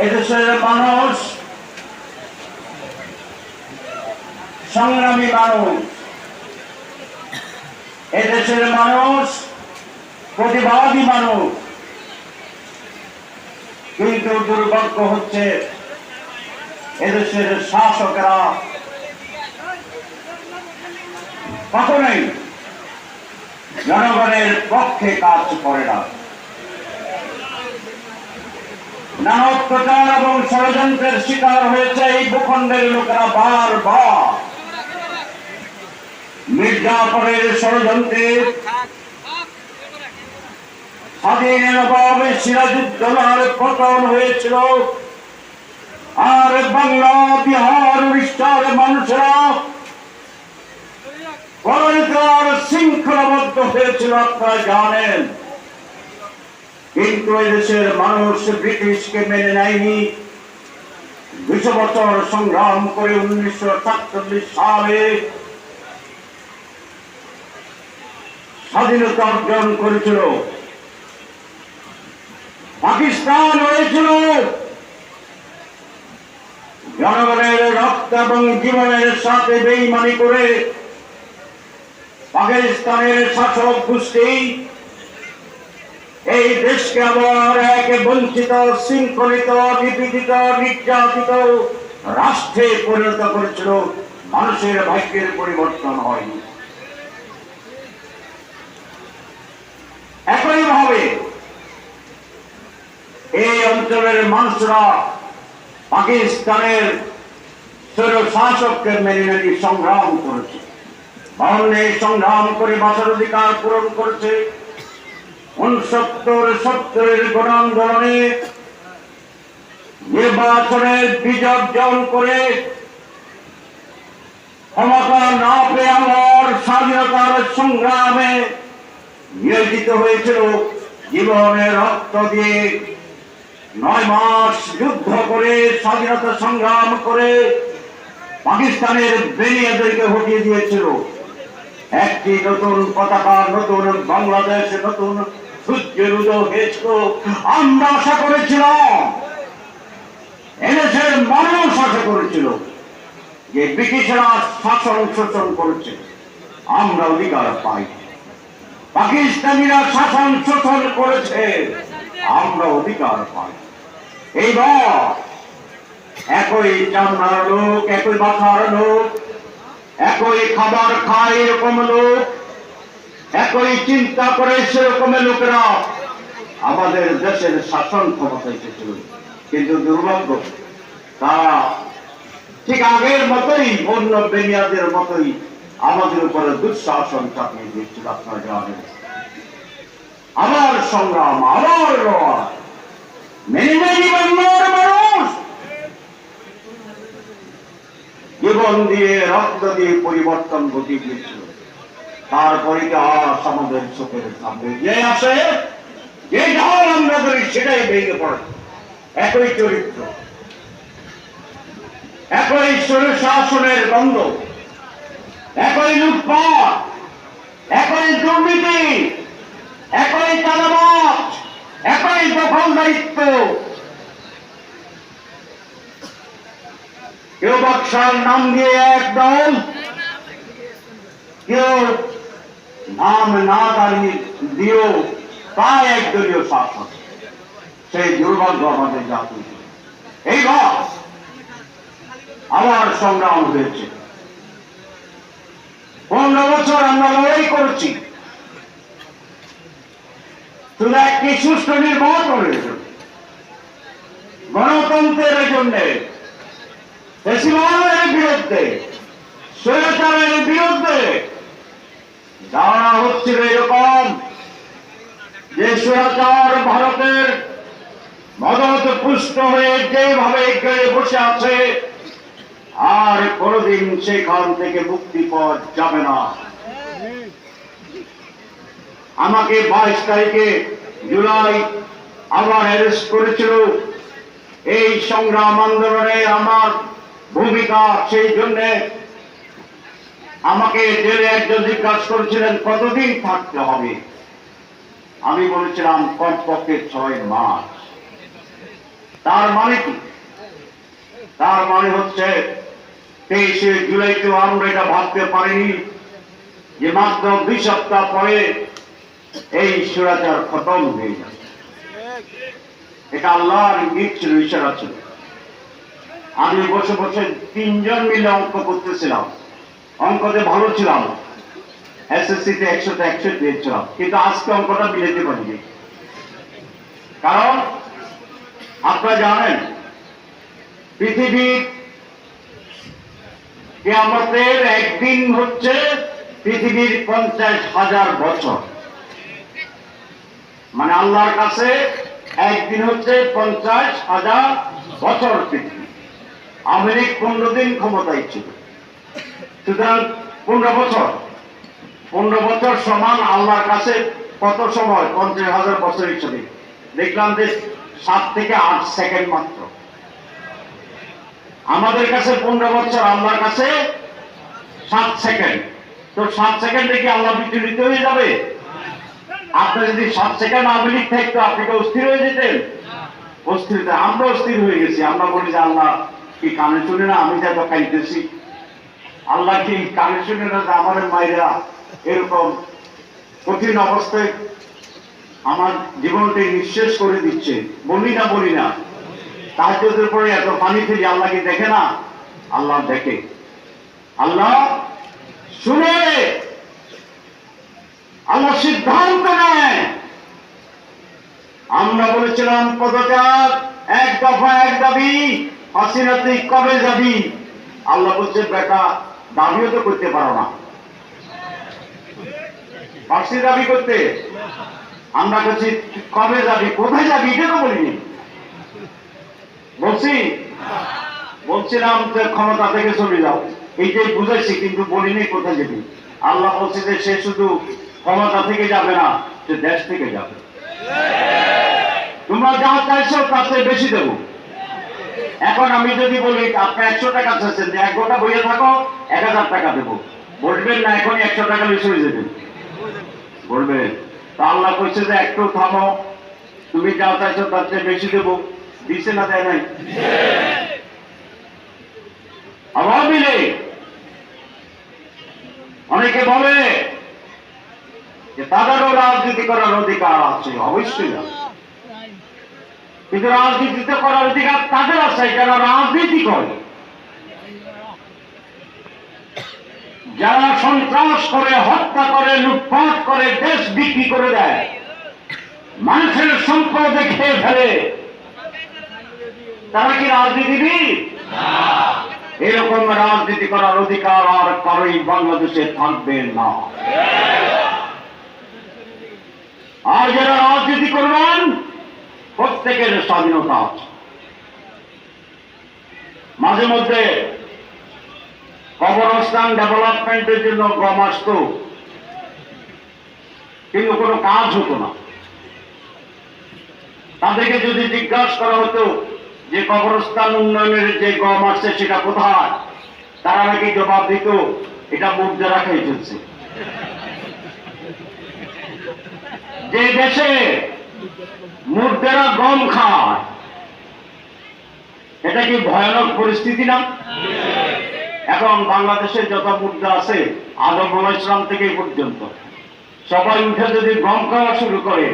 এদেশের মানুষ। সংগ্রামী মানুষ। এদেশের মানুষ, প্রতিবাদী মানুষ। কিন্তু দুর্ভাগ্য হচ্ছে এদেশের শাসকেরা কখনোই জনগণের পক্ষে কাজ করে না। নানা এবং ষড়যন্ত্রের শিকার হয়েছে এই ভূখণ্ডের লোকেরা বারবার। মির্জাপুরের ষড়যন্ত্রে সিরাজুদ্দৌলার পতন হয়েছিল। আর বাংলা, বিহার, উড়িষ্যার মানুষেরা শৃঙ্খলাবদ্ধ হয়েছিল আপনারা জানেন। কিন্তু এদেশের মানুষ ব্রিটিশকে মেনে নেয়নি। দুশো বছর সংগ্রাম করে উনিশশো সাতচল্লিশ সালে স্বাধীনতা অর্জন করেছিল। পাকিস্তান হয়েছিল। জনগণের রক্ত এবং জীবনের সাথে বেইমানি করে পাকিস্তানের শাসক গোষ্ঠী এই দেশকে আবার এক বঞ্চিত, শৃঙ্খলিত, নিপীড়িত, নির্যাতিত রাষ্ট্রে পরিণত করেছিল। মানুষের ভাগ্যের পরিবর্তন হয়নি। একইভাবে এই অঞ্চলের মানুষরা পাকিস্তানের স্বৈর শাসককে মেনে নেই সংগ্রাম করেছে। বাউন্নে সংগ্রাম করে বাঁচার অধিকার পূরণ করেছে। উনসত্তর সত্তরের গণ আন্দোলনে নির্বাচনে বিজয় অর্জন করে ক্ষমতা না পেয়ে আমার স্বাধীনতার সংগ্রামে নিয়োজিত হয়েছিল জীবনে রক্ত দিয়ে নয় মাস যুদ্ধ করে, স্বাধীনতা সংগ্রাম করে পাকিস্তানের বেনিয়াদেরকে হটিয়ে দিয়েছিল। একটি নতুন পতাকা, নতুন বাংলাদেশ, নতুন সূর্যের উদয় হয়েছিল। আমরা আশা করেছিলাম মানুষ আশা করেছিল যে ব্রিটিশরা শাসন শোষণ করেছে। আমরা অধিকার পাই। পাকিস্তানিরা শাসন শোষণ করেছে। আমরা অধিকার পাই। একই চামড়ার লোক, একই মাথার লোক, একই খাবার খায় এরকম লোক একই চিন্তা করে সেরকম লোকেরা আমাদের দেশের শাসন ক্ষমতা এসেছিল। কিন্তু দুর্ভাগ্য তারা ঠিক আগের মতোই, অন্য বেনিয়াদের মতোই আমাদের উপরে দুঃশাসন চাপিয়ে দিচ্ছিল আপনারা জানেন। আমার সংগ্রাম, আমার মেনে মানুষ। জীবন দিয়ে রক্ত দিয়ে পরিবর্তন ঘটিয়ে দিয়েছিল। তারপরে আমাদের চোখের সামনে যে আসে যে ঢাল আমরা করি সেটাই ভেঙে পড়ে। একই চরিত্র। একই শাসনের গন্ধ। একই লুটপাট। একই দুর্নীতি। একই চালাবাদ একই দখলদারিত্ব কেউ বাক্সার নাম দিয়ে এক দল, কেউ নাম না দাঁড়িয়ে দিয়েও প্রায় একদলীয় শাসন সেই দুর্ভাগ্য আমাদের জাতি। এইবার আবার সংগ্রাম হয়েছে। পনেরো বছর আমরা লড়াই করেছি। শুধু একটি সুষ্ঠু নির্বাচনের জন্য। গণতন্ত্রের জন্য বিরুদ্ধে বিরুদ্ধে যারা হচ্ছিল এরকম। যে স্বৈরাচার ভারতের মদত পুষ্ট হয়ে যেভাবে গেড়ে বসে আছে, আর কোনদিন সেখান থেকে মুক্তি পাওয়া যাবে না। আমাকে বাইশ তারিখে জুলাই আবার অ্যারেস্ট করেছিল। এই সংগ্রাম আন্দোলনে আমার ভূমিকা সেই জন্যে আমাকে জেলে একজন জিজ্ঞাসা করেছিলেন, কতদিন থাকতে হবে? আমি বলেছিলাম, কমপক্ষে ছয় মাস। তার মানে কি? তার মানে হচ্ছে, তেইশে জুলাইতে আমরা এটা ভাবতে পারিনি যে মাত্র দুই সপ্তাহ পরে এই সুরাচার খতম হয়ে যাবে। এটা আল্লাহর ইঙ্গিত ছিল, ইশারা ছিল। আমি বসে বসে তিনজন মিলে অঙ্ক করতেছিলাম। অঙ্কতে ভালো ছিলাম। এসএসসি তে একশোতে একশো পেয়েছিলাম কিন্তু আজকে অঙ্কটা মিলাতে পারিনি। কারণ আপনারা জানেন, পৃথিবীর কেয়ামতের একদিন হচ্ছে পৃথিবীর পঞ্চাশ হাজার বছর। মানে আল্লাহর কাছে একদিন হচ্ছে পঞ্চাশ হাজার বছর পৃথিবী। আমেরিক পনেরো দিন ক্ষমতায় ছিল। সুতরাং পনেরো বছর। পনেরো বছর সমান আল্লাহর কাছে কত সময়? পঞ্চাশ হাজার বছর হিসেবে। দেখলাম যে সাত থেকে আট সেকেন্ড মাত্র। আমাদের কাছে পনেরো বছর, আল্লাহর কাছে সাত সেকেন্ড। তো সাত সেকেন্ডে কি আল্লাহ বিচলিত হয়ে যাবে? আপনি যদি সাত সেকেন্ড আমেরিক থাকতো আপনি কি অস্থির হয়ে যেতেন। অস্থির হতে- আমরা অস্থির হয়ে গেছি। আমরা বলি যে আল্লাহ কি কানে শুনে না? আমি যা তো খাইতেছি আল্লাহ কি কানে শুনে না যে আমার মায়েরা এরকম কঠিন অবস্থায় আমার জীবনটি নিঃশেষ করে দিচ্ছে? বলি না বলি না। তাহাজ্জুদের পরে এত পানি ফেলি আল্লাহ কি দেখে না? আল্লাহ দেখে। আল্লাহ শুনে। আল্লাহ সিদ্ধান্ত আমরা বলেছিলাম, পদত্যাগ, এক দফা এক দাবি হাসিনা তুই কবে যাবি? আল্লাহ বলছে, বেটা দাবিও তো করতে পারো না। পার্সি দাবি করতে? আমরা তুই কবে যাবি কোথায় যাবি এটা তো বলিনি। বলছি, বলছিলাম যে ক্ষমতা থেকে চলে যাও। এইটাই বুঝাইছি, কিন্তু বলিনি কোথায় যাবি। আল্লাহ বলছে যে সে শুধু ক্ষমতা থেকে যাবে না, সে দেশ থেকে যাবে। তোমরা যা চাইছো তার চেয়ে বেশি দেবো। এখন আমি যদি বলি, আপনি একশো টাকা চাচ্ছেন যে এক গোটা বইয়ে থাকো, এক হাজার টাকা দেবো। বলবেন না, এখনই একশো টাকা বেশি হয়ে যাবে। বলবে তা আল্লাহ কইছে যে, একটু থামো। তুমি যা চাইছো তার চেয়ে বেশি দেবো। দিছে না দেয় নাই? আওয়ামী লীগ। অনেকে বলে যে, তাদেরও রাজনীতি করার অধিকার আছে। অবশ্যই আছে। কিন্তু রাজনীতিতে করার অধিকার তাদের আছে যারা রাজনীতি করে? যারা সন্ত্রাস করে হত্যা করে লুটপাট করে দেশ বিক্রি করে দেয় মানুষের সম্পদ খেয়ে ফেলে তারা কি রাজনীতিবিদ? এরকম রাজনীতি করার অধিকার আর কারোই বাংলাদেশে থাকবে না। আর যারা রাজনীতি করবেন প্রত্যেকের স্বাধীনতা। মাঝে মধ্যে কবরস্থান ডেভেলপমেন্টের জন্য গম আসত, কিন্তু কোনো কাজ হতো না। তাদেরকে যদি জিজ্ঞাসা করা হতো যে কবরস্থান উন্নয়নের যে গম আসছে সেটা কোথায়, তারা নাকি জবাব দিত, এটা মুখ যারা খেয়ে চলছে যে দেশে মুর্দেরা গম খায় এটা কি ভয়ানক পরিস্থিতি না? এখন বাংলাদেশের যত মুদ্রা আছে, আদম ইসলাম থেকে পর্যন্ত। সবাই উঠে যদি গম খাওয়া শুরু করে,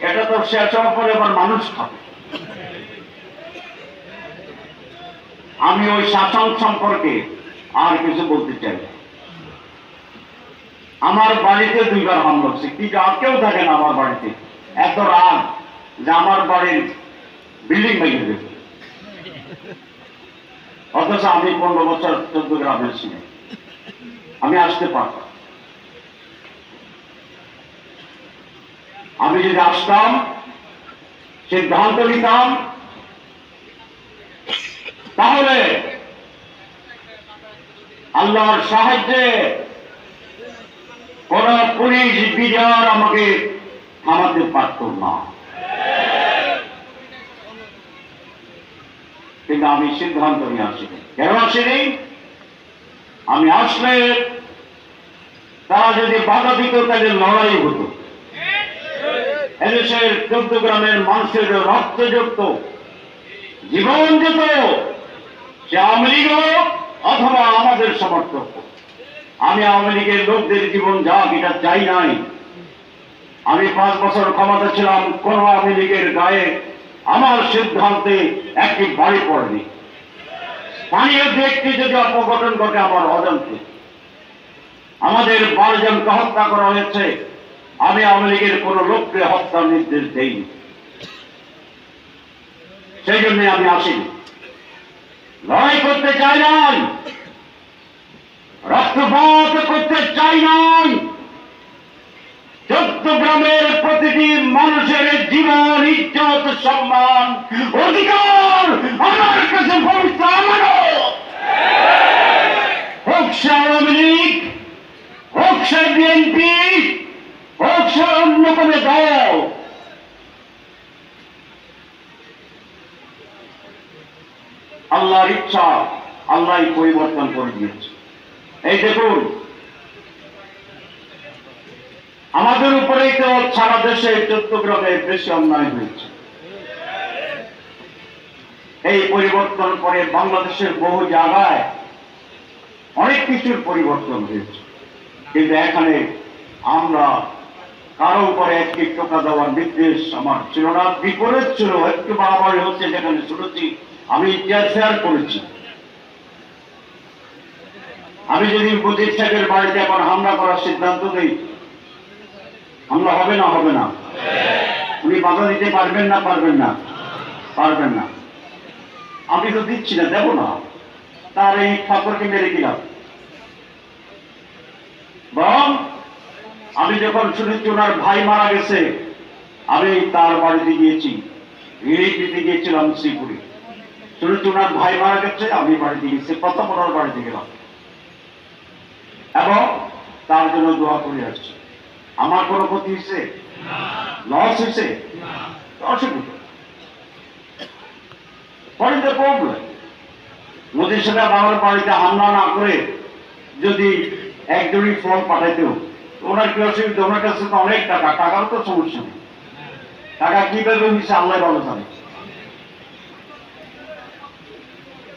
এটা তো শেষ হওয়ার পরে আবার মানুষ খাবে। আমি ওই শাসন সম্পর্কে আর কিছু বলতে চাই। আমার বাড়িতে দুইবার হামলা হচ্ছে। কি আর কেউ থাকে না আমার বাড়িতে। এত রাগ যে আমার বাড়ির বিল্ডিং ভেঙে দেবে অথচ আমি পনেরো বছর চোদ্দ গ্রামের ছিলাম। আমি আসতে পারতাম। আমি যদি আসতাম, সিদ্ধান্ত নিতাম, তাহলে আল্লাহর সাহায্যে কোন পুলিশ বিজার আমাকে থামাতে পারত না। কিন্তু আমি সিদ্ধান্ত নিয়ে আসিনি। কেন আসিনি? আমি আসলে তারা যদি বাধা দিত, তাহলে লড়াই হতো। এদেশের চোদ্দ গ্রামের মানুষের রক্তযুক্ত জীবন যেত সে আওয়ামী অথবা আমাদের সমর্থক। আমি আওয়ামী লোকদের জীবন যাক এটা চাই নাই। আমি পাঁচ বছর ক্ষমতা ছিলাম, কোন আওয়ামী লীগের গায়ে আমার সিদ্ধান্তে একটি বাড়ি পড়েনি। পানীয় ব্যক্তি যদি অপঘটন ঘটে, আমার অজান্তে। আমাদের বারোজনকে হত্যা করা হয়েছে। আমি আওয়ামী লীগের কোন লোককে হত্যার নির্দেশ দেইনি। সেই জন্য আমি আসিনি। লড়াই করতে চাই নাই। রক্তপাত করতে চাই নাই। চট্টগ্রামের প্রতিটি মানুষের জীবন, ইজ্জত, সম্মান, অধিকার আমার কাছে আমারও। হোক সে আওয়ামী লীগ, হোক সে বিএনপি, হোক সে অন্য কোনো দল। আল্লাহর ইচ্ছা আল্লাহ পরিবর্তন করে দিয়েছে। এই দেখুন আমাদের উপরেই তো সারা দেশে চট্টগ্রামে বেশি অন্যায় হয়েছে। এই পরিবর্তন করে বাংলাদেশের বহু জায়গায় অনেক কিছুর পরিবর্তন হয়েছে। কিন্তু এখানে আমরা কারও উপরে একটি টোকা দেওয়ার নির্দেশ আমার ছিল না। বিপরীত ছিল, একটু বাড়াবাড়ি হচ্ছে যেখানে শুনেছি, আমি ইতিহাস শেয়ার করেছি। আমি যদি মুজিব সাহেবের বাড়িতে এখন হামলা করার সিদ্ধান্ত নেই হামলা হবে না হবে না। উনি বাধা দিতে পারবেন না পারবেন না পারবেন না। আমি তো দিচ্ছি না, দেবো না। তার এই ঠাকুরকে মেরে দিলাম। বরং আমি যখন শুনেছি ওনার ভাই মারা গেছে, আমি তার বাড়িতে গিয়েছি। রিলিফ দিতে গিয়েছিলাম শ্রীপুরে। শুনেছি ওনার ভাই মারা গেছে, আমি বাড়িতে গেছি প্রথম ওনার বাড়িতে গেলাম। এবং তার জন্য দোয়া করে আসছি। আমার কোনো ক্ষতি হয়েছে? লস আমার বাড়িতে হামলা না করে যদি একজনই ওনার কি অসুবিধা? ওনার কাছে অনেক টাকা টাকারও তো সমস্যা নেই। টাকা কীভাবে হয়েছে আল্লাহ ভালো জানে।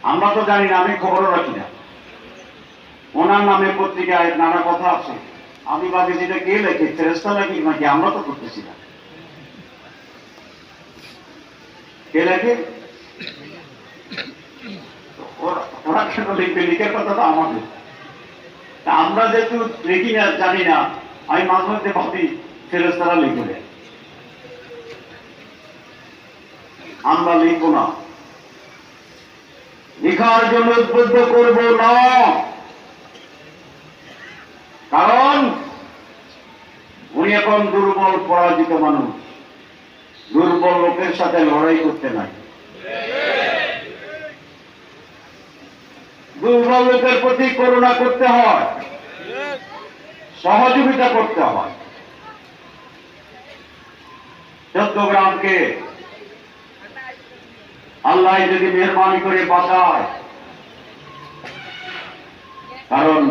আমরা তো জানি না, আমি খবরও রাখি না। ওনার নামে পত্রিকায় নানা কথা আছে। আমি ভাবি যেটা কে লেখে ফেরেস্তা নাকি? নাকি আমরা তো করতেছি না? কে লেখে? ওরা- কেন লিখবে? লিখার কথা তো আমাদের। তা আমরা যেহেতু লিখি না, জানি না, আমি মাঝে মধ্যে ভাবি ফেরেস্তারা লিখে দেয়। আমরা লিখব না। লিখার জন্য উদ্বুদ্ধ করব না। কারণ, উনি এখন দুর্বল, পরাজিত মানুষ। দুর্বল লোকের সাথে লড়াই করতে নাই। দুর্বল লোকের প্রতি করুণা করতে হয়। সহযোগিতা করতে হয়। চট্টগ্রামকে আল্লাহ যদি মেহরবানি করে বাঁচায়, কারণ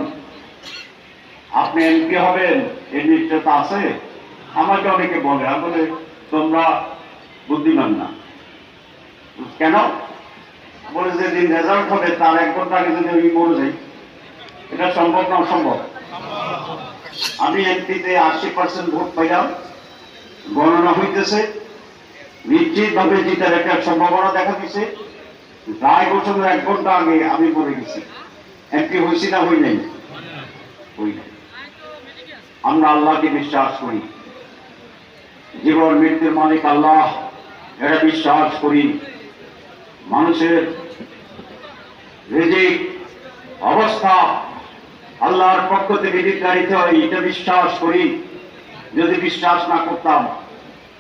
আপনি এমপি হবেন এর নিশ্চয়তা আছে। আমাকে অনেকে বলে আর আসলে তোমরা বুদ্ধিমান না। কেন? বলে যে দিন রেজাল্ট হবে, তার এক ঘণ্টা আগে যদি আমি মরে যাই, এটা সম্ভব না অসম্ভব? আমি এমপিতে আশি পার্সেন্ট ভোট পাইলাম, গণনা হইতেছে। নিশ্চিত ভাবে জিতার একটা সম্ভাবনা দেখা দিছে। রায় ঘোষণার এক ঘণ্টা আগে আমি মরে গেছি। এমপি হয়েছি না, হই নাই। হই নাই। আমরা আল্লাহকে বিশ্বাস করি জীবন মৃত্যুর মালিক আল্লাহ এটা বিশ্বাস করি মানুষের রিজিক অবস্থা আল্লাহর পক্ষ থেকে নির্ধারিত হয় এটা বিশ্বাস করি যদি বিশ্বাস না করতাম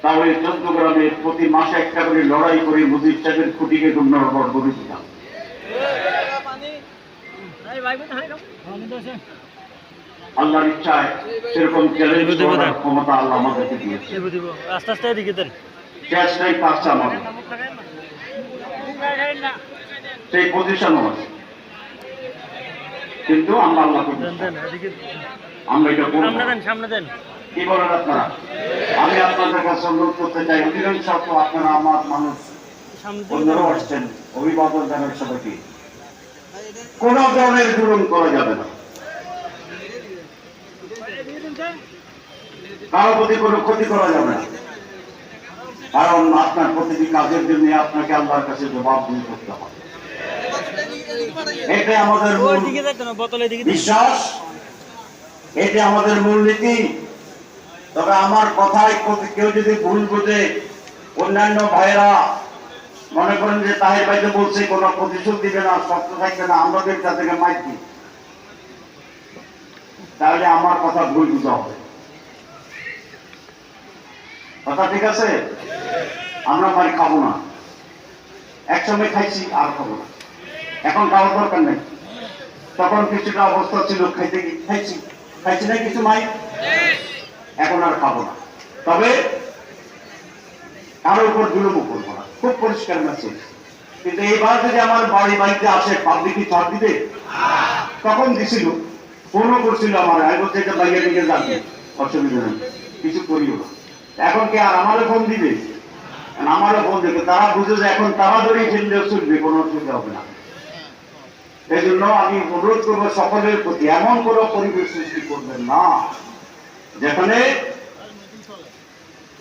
তাহলে চন্দ্রগ্রামে প্রতি মাসে একটা করে লড়াই করে মুদির সাহেবের খুঁটিকে নম্বর করে দিতাম আল্লাহর ইচ্ছায় সেরকম চ্যালেঞ্জ করার ক্ষমতা আল্লাহ আমাদেরকে দিয়েছে। দিব দিব। আস্তে আস্তে এদিকে দেন। ক্যাশ পাঁচটা আমাদের। সেই পজিশনও আছে। কিন্তু আমরা এদিকে। আমরা এটা করব। সামনে দেন কি বলেন আপনারা? আমি আপনাদের কাছে অনুরোধ করতে চাই অধিকাংশ আপনারা আমার মানুষ। অন্যরাও আসছেন। অভিবাদন জানাই সবাইকে। কোন ধরনের জুলুম করা যাবে না। কারও প্রতি কোনো ক্ষতি করা যাবে না। কারণ আপনার প্রতিটি কাজের জন্য আপনাকে আল্লাহর কাছে জবাব দিয়ে করতে হবে। এটাই আমাদের। বিশ্বাস। এটি আমাদের মূলনীতি তবে আমার কথায় কেউ যদি ভুল বুঝে অন্যান্য ভাইরা মনে করেন যে তাহের ভাইতে বলছে কোন প্রতিশোধ দিবে না শক্ত থাকবে না আমাদের তাদেরকে মাইক দিই তাহলে আমার কথা ভুল বুঝা হবে। কথা ঠিক আছে? আমরা মারি খাব না। একসময় খাইছি, আর খাব না। এখন খাওয়ার দরকার নেই। তখন কিছুটা অবস্থা ছিল, খাইতে খাইছি। খাইছি না কিছু মাই এখন আর খাব না। তবে কারোর উপর জুলুমও করব না। খুব পরিষ্কার মেসেজ কিন্তু এইবার যদি আমার বাড়ি বাড়িতে আসে পাবলিকই ছাড় দিবে? তখন দিছিল। ফোনও করছিল আমার। আমি বলছি এটা বাইরে দিকে যাবে অসুবিধা নেই। কিছু করিও না। এখন কি আর আমারও ফোন দিবে? আমারও ফোন দেবে। তারা বুঝে যে এখন তাড়াতাড়ি চিনলেও চলবে, কোনো অসুবিধা হবে না। এই জন্য আমি অনুরোধ করব সকলের প্রতি, এমন কোনো পরিবেশ সৃষ্টি করবেন না, যেখানে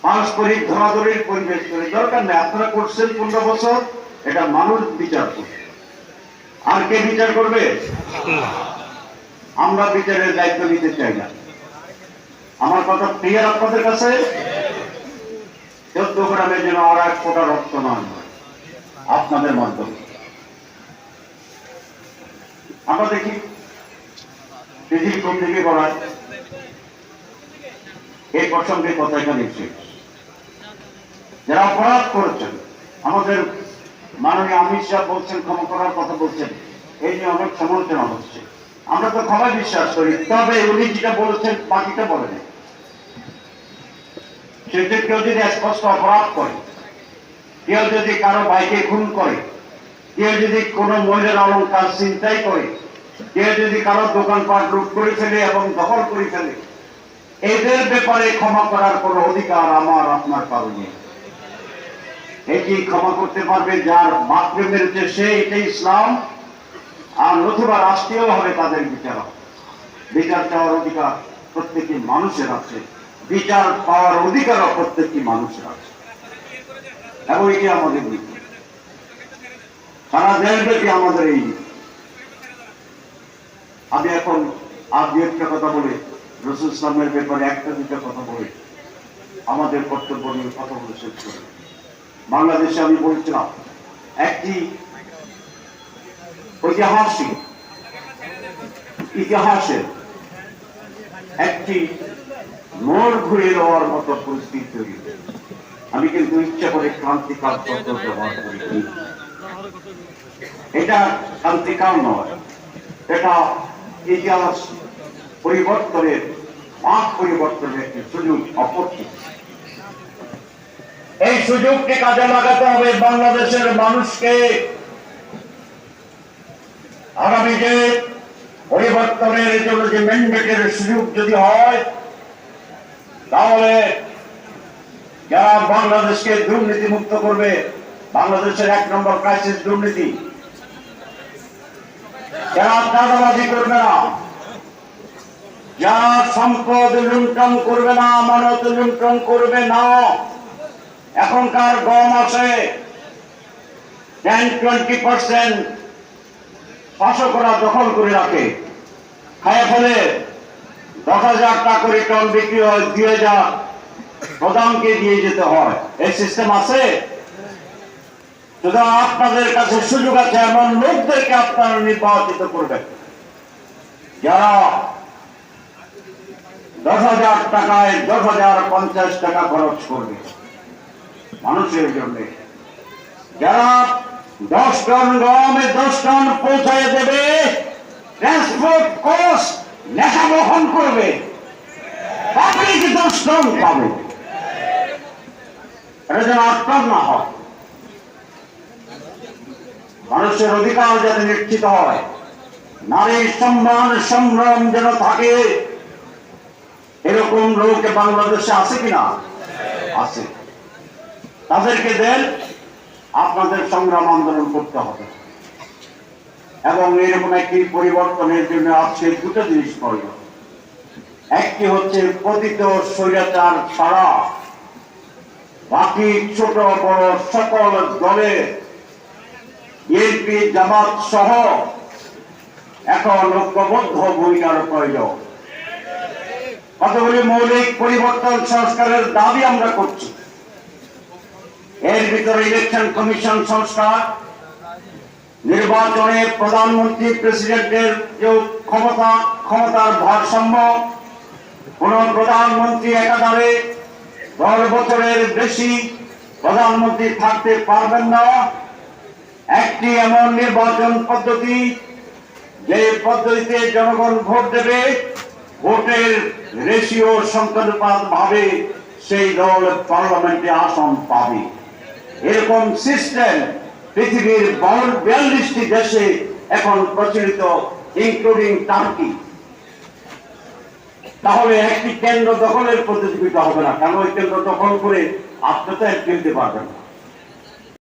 পারস্পরিক ধরাধরির পরিবেশ তৈরি দরকার নেই। আপনারা করছেন পনেরো বছর, এটা মানুষ বিচার করবে। আর কে বিচার করবে? আমরা বিচারের দায়িত্ব নিতে চাই না। আমার কথা ক্লিয়ার আপনাদের কাছে? চোদ্দ গ্রামে যেন আর এক ফোটা রক্ত নয় আপনাদের মাধ্যমে আমরা দেখি, পৃথিবী কোন দিকে গড়ায়? এই প্রসঙ্গে কথা এখানে শেষ যারা অপরাধ করেছেন, আমাদের মাননীয় অমিত শাহ বলছেন, ক্ষমা করার কথা বলছেন, এই নিয়ে অনেক সমালোচনা হচ্ছে। আমরা তো ক্ষমা বিশ্বাস করি, তবে উনি যেটা বলেছেন, বাকিটা বলেন সেটা কেউ যদি স্পষ্ট অপরাধ করে, কেউ যদি কারও ভাইকে খুন করে, কেউ যদি কোনো মহিলার অলঙ্কার চিন্তাই করে, কেউ যদি কারও দোকানপাট লুট করে ফেলে এবং দখল করে ফেলে, এদের ব্যাপারে ক্ষমা করার কোনো অধিকার আমার, আপনার কারও নেই এটি ক্ষমা করতে পারবে যার মেরেছে সে এটাই ইসলাম, আর নতুবা রাষ্ট্রীয় ভাবে তাদের বিচার হবে। বিচার চাওয়ার অধিকার প্রত্যেকটি মানুষের আছে বিচার পাওয়ার অধিকারও প্রত্যেকটি মানুষের আছে। এবং এটি আমাদের নীতি। সারা দেশব্যাপী আমাদের এই নীতি। আমি এখন আর দু একটা কথা বলে, রসুল ইসলামের ব্যাপারে একটা দুটা কথা বলে আমাদের কর্তব্য নিয়ে কথা বলে শেষ করি। বাংলাদেশে আমি বলছিলাম, একটি ঐতিহাসিক ইতিহাসের একটি মোড় ঘুরে দেওয়ার মতো পরিস্থিতি তৈরি হয়েছে। আমি কিন্তু ইচ্ছা করে ক্রান্তিকাল শব্দ ব্যবহার করি। এটা ক্রান্তিকাল নয়, এটা ইতিহাস পরিবর্তনের পাক পরিবর্তনের একটি সুযোগ অপরচিত এই সুযোগকে কাজে লাগাতে হবে বাংলাদেশের মানুষকে। আগামী যে পরিবর্তনের জন্য যে ম্যান্ডেটের সুযোগ যদি হয় তাহলে যারা বাংলাদেশকে দুর্নীতি মুক্ত করবে, বাংলাদেশের এক নম্বর ক্রাইসিস দুর্নীতি। যারা চাঁদাবাজি করবে না, যারা সম্পদ লুণ্ঠন করবে না আমানত লুণ্ঠন করবে না, এখনকার গম আছে টেন টোয়েন্টি পার্সেন্ট শাসকরা দখল করে রাখে। খায় ফেলে। দশ হাজার টাকা করে টন বিক্রি হয়, দুই হাজার প্রধানকে দিয়ে যেতে হয়। এই সিস্টেম আছে? সুতরাং আপনাদের কাছে সুযোগ আছে, এমন লোকদেরকে আপনারা নির্বাচিত করবেন। যারা দশ হাজার টাকায় দশ হাজার পঞ্চাশ টাকা খরচ করবে মানুষের জন্য। যারা দশ টন গমে দশ টন পৌঁছায় দেবে ট্রান্সপোর্ট কস্ট লেখা বহন করবে। দশ পাবে। এটা যেন আট না হয়। মানুষের অধিকার যাতে নিশ্চিত হয়। নারীর সম্মান সংগ্রাম যেন থাকে। এরকম লোক বাংলাদেশে আছে কিনা? আছে। তাদেরকে দেন, আপনাদের সংগ্রাম আন্দোলন করতে হবে। এবং এরকম একটি পরিবর্তনের জন্য আজকে দুটো জিনিস প্রয়োজন একটি হচ্ছে পতিত স্বৈরাচার ছাড়া বাকি ছোট বড় সকল দলে বিএনপি জামাত সহ এখন ঐক্যবদ্ধ ভূমিকার প্রয়োজন। কতগুলি মৌলিক পরিবর্তন সংস্কারের দাবি আমরা করছি? এর ভিতরে ইলেকশন কমিশন সংস্কার নির্বাচনে প্রধানমন্ত্রী প্রেসিডেন্টের যে ক্ষমতা, ক্ষমতার ভারসাম্য, কোন প্রধানমন্ত্রী একাধারে দশ বছরের বেশি প্রধানমন্ত্রী থাকতে পারবেন না। একটি এমন নির্বাচন পদ্ধতি, যে পদ্ধতিতে জনগণ ভোট দেবে, ভোটের রেশিও সংখ্যানুপাত ভাবে সেই দল পার্লামেন্টে আসন পাবে। এরকম সিস্টেম পৃথিবীর বিয়াল্লিশটি দেশে এখন প্রচলিত ইনক্লুডিং টার্কি তাহলে একটি কেন্দ্র দখলের প্রতিযোগিতা হবে না। কেন ওই কেন্দ্র দখল করে আপনি তো কিনতে পারবেন না?